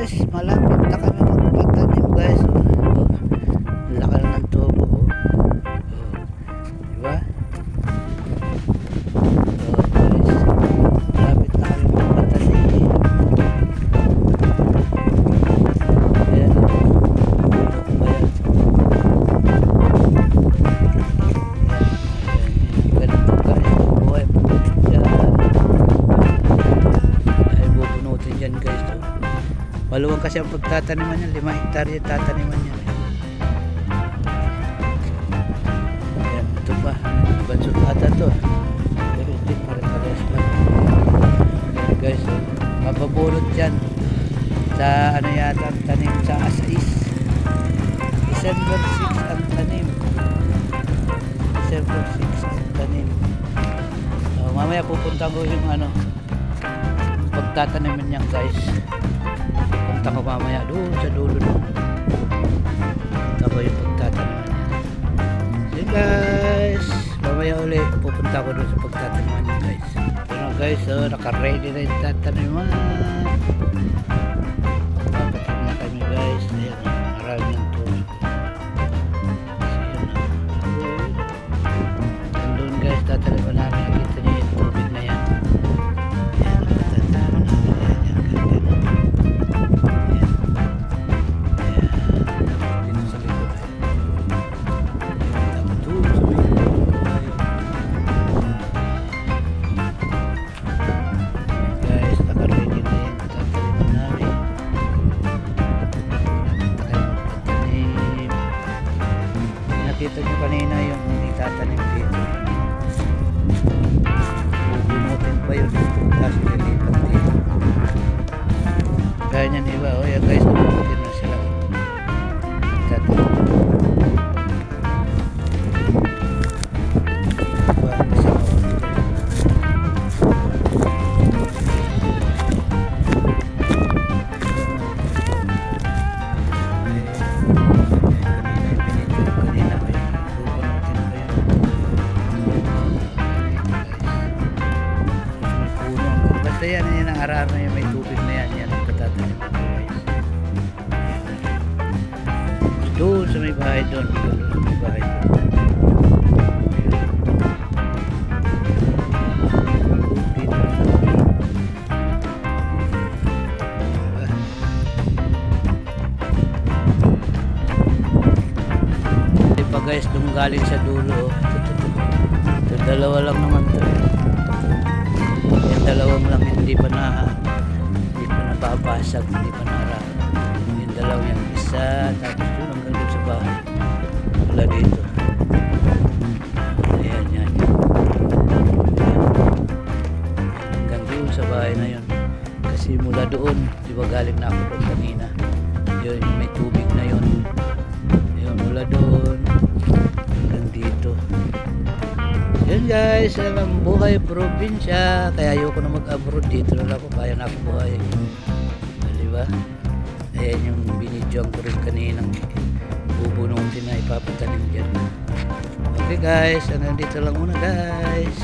guys, malapit Maluwang kasi ang pagtataniman niya, lima hektarya yung tataniman niya. Ayan, ito pa. Bansot ata to. Pero hindi pare-pares lang. Ayan guys, oh. mapabulot dyan sa ano yata ang tanim sa Asais. December 6 ang tanim. December 6 ang tanim. So, mamaya pupunta ko yung ano pagtataniman niyan guys. Punta ko mamaya doon sa dulo doon. Punta ko yung pagtataniman niya. So guys, mamaya uli pupunta ko doon sa pagtataniman niya guys. Pero guys, oh, naka-ready na yung tataniman. Papatanim na kami guys. Ayan, oh, Nakita nyo kanina yung itatanim dito. Bubunutin pa yun. Tapos lilipat dito. Kaya niyan iba. O yan guys, Basta yan, yan ang arar na yan, may tubig na yan, yan ang patatanim ko guys. Doon sa may bahay doon, doon sa may bahay doon. Guys, doon galing sa dulo. oh. Ito, ito, ito. Ito, dalawa lang naman to. Yung dalawang lang hindi pa na hindi pa nababasag, hindi pa nara. Yung dalawang yung isa, tapos doon hanggang doon sa bahay. Wala dito. Ayan, yan, yan. Hanggang doon sa bahay na yun. Kasi mula doon, di ba galing na ako doon kanina. Yun, may tubig na. Yun, guys, alam ang buhay probinsya. Kaya ayoko na mag-abroad dito na ako. Kaya na ako buhay. Ah, Di ba? Ayan yung binidyoan ko rin kaninang bubunutin na ipapatanim dyan. Okay guys, hanggang dito lang muna guys.